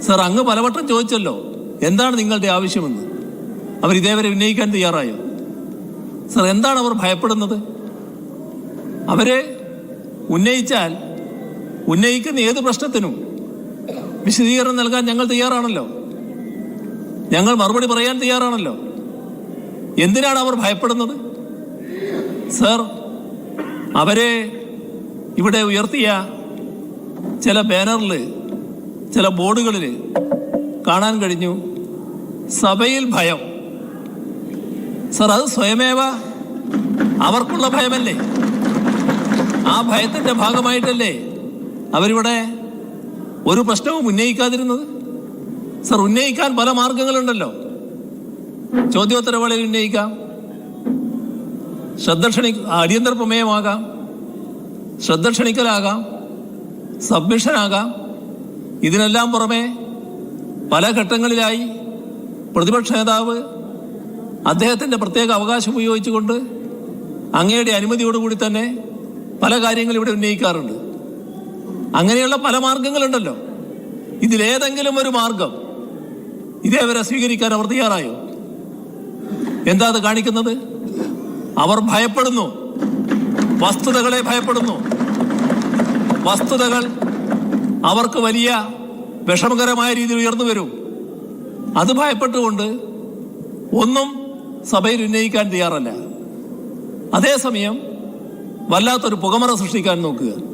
Sir അങ്ങ് പലവട്ടം ചോദിച്ചല്ലോ എന്താണ് നിങ്ങളുടെ ആവശ്യമെന്ന്. അവർ ഇതേവരെ ഉന്നയിക്കാൻ തയ്യാറായോ? സാർ എന്താണ് അവർ ഭയപ്പെടുന്നത്? അവരെ ഉന്നയിച്ചാൽ ഉന്നയിക്കുന്ന ഏത് പ്രശ്നത്തിനും വിശദീകരണം നൽകാൻ ഞങ്ങൾ തയ്യാറാണല്ലോ. ഞങ്ങൾ മറുപടി പറയാൻ തയ്യാറാണല്ലോ. എന്തിനാണ് അവർ ഭയപ്പെടുന്നത്? സർ അവരെ ഇവിടെ ഉയർത്തിയ ചില ബാനറിൽ ചില ബോർഡുകളിൽ കാണാൻ കഴിഞ്ഞു. സഭയിൽ ഭയം. സർ അത് സ്വയമേവ? അവർക്കുള്ള ഭയമല്ലേ? ആ ഭയത്തിന്റെ ഭാഗമായിട്ടല്ലേ അവരിവിടെ ഒരു പ്രശ്നവും ഉന്നയിക്കാതിരുന്നത്? സർ ഉന്നയിക്കാൻ പല മാർഗങ്ങളുണ്ടല്ലോ. ചോദ്യോത്തരവേളയിൽ ഉന്നയിക്കാം. ശ്രദ്ധ ക്ഷണി അടിയന്തര പ്രമേയമാകാം. ശ്രദ്ധ ക്ഷണിക്കലാകാം സബ്മിഷനാകാം. ഇതിനെല്ലാം പുറമെ പല ഘട്ടങ്ങളിലായി പ്രതിപക്ഷ നേതാവ് അദ്ദേഹത്തിന്റെ പ്രത്യേക അവകാശം ഉപയോഗിച്ചുകൊണ്ട് അങ്ങയുടെ അനുമതിയോടുകൂടി തന്നെ പല കാര്യങ്ങളും ഇവിടെ ഉന്നയിക്കാറുണ്ട്. അങ്ങനെയുള്ള പല മാർഗങ്ങളുണ്ടല്ലോ. ഇതിലേതെങ്കിലും ഒരു മാർഗം ഇതേവരെ സ്വീകരിക്കാൻ അവർ തയ്യാറായോ? എന്താ അത് കാണിക്കുന്നത്? അവർ ഭയപ്പെടുന്നു. വസ്തുതകളെ ഭയപ്പെടുന്നു. വസ്തുതകൾ അവർക്ക് വലിയ വിഷമകരമായ രീതിയിൽ ഉയർന്നു വരും. അത് ഭയപ്പെട്ടുകൊണ്ട് ഒന്നും സഭയിൽ ഉന്നയിക്കാൻ തയ്യാറല്ല. അതേസമയം വല്ലാത്തൊരു പുകമറ സൃഷ്ടിക്കാൻ നോക്കുക.